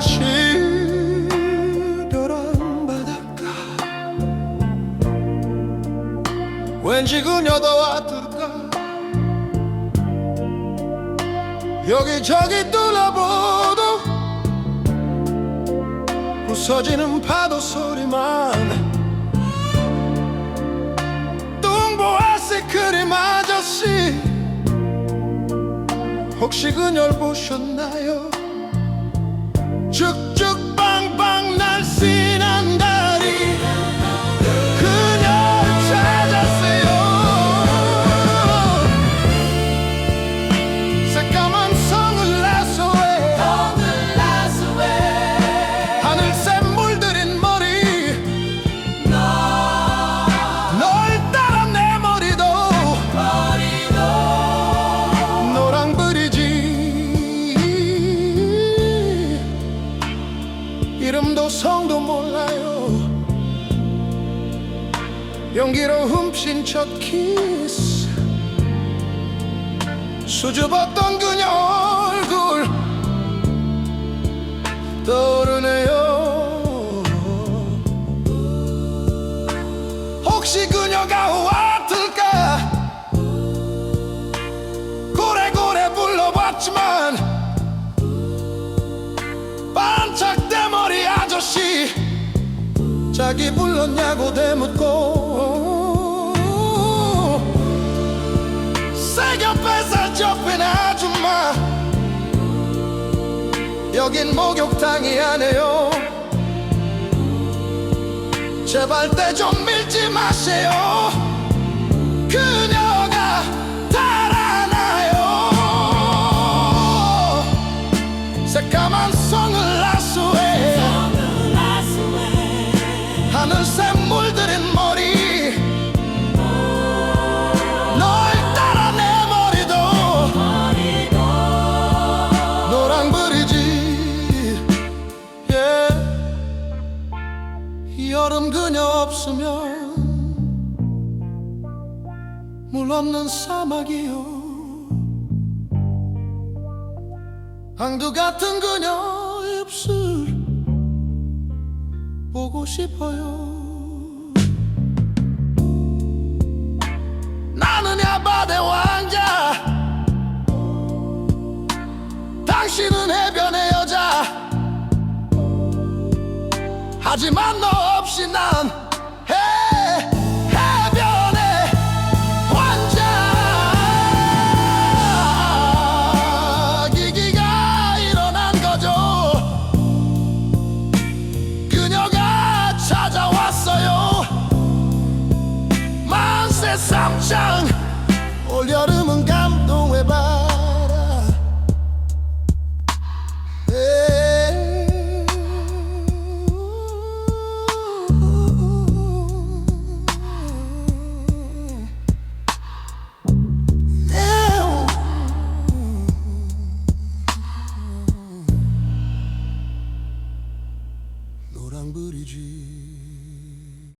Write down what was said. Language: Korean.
시별한 바닷가. 왠지 그녀도 왔을까? 여기저기 둘러보도 부서지는 파도 소리만. 뚱보아새 그림 아저씨 혹시 그녀를 보셨나요? Çık çık. 이름도 성도 몰라요. 용기로 훔친 첫 키스. 수줍었던 그녀 자기 불렀냐고 대묻고 세겨 뺏어 접힌 아줌마. 여긴 목욕탕이 아니에요. 제발 때 좀 밀지 마세요. 그녀가 달아나요. 새까만 성 그녀 없으면 물 없는 사막이요. 항두 같은 그녀 입술 보고 싶어요. 나는 야바대 왕 하지만 너 없이 난 해, 해변의 왕자. 기기가 일어난 거죠. 그녀가 찾아왔어요. 만세 삼창 올여름은 감동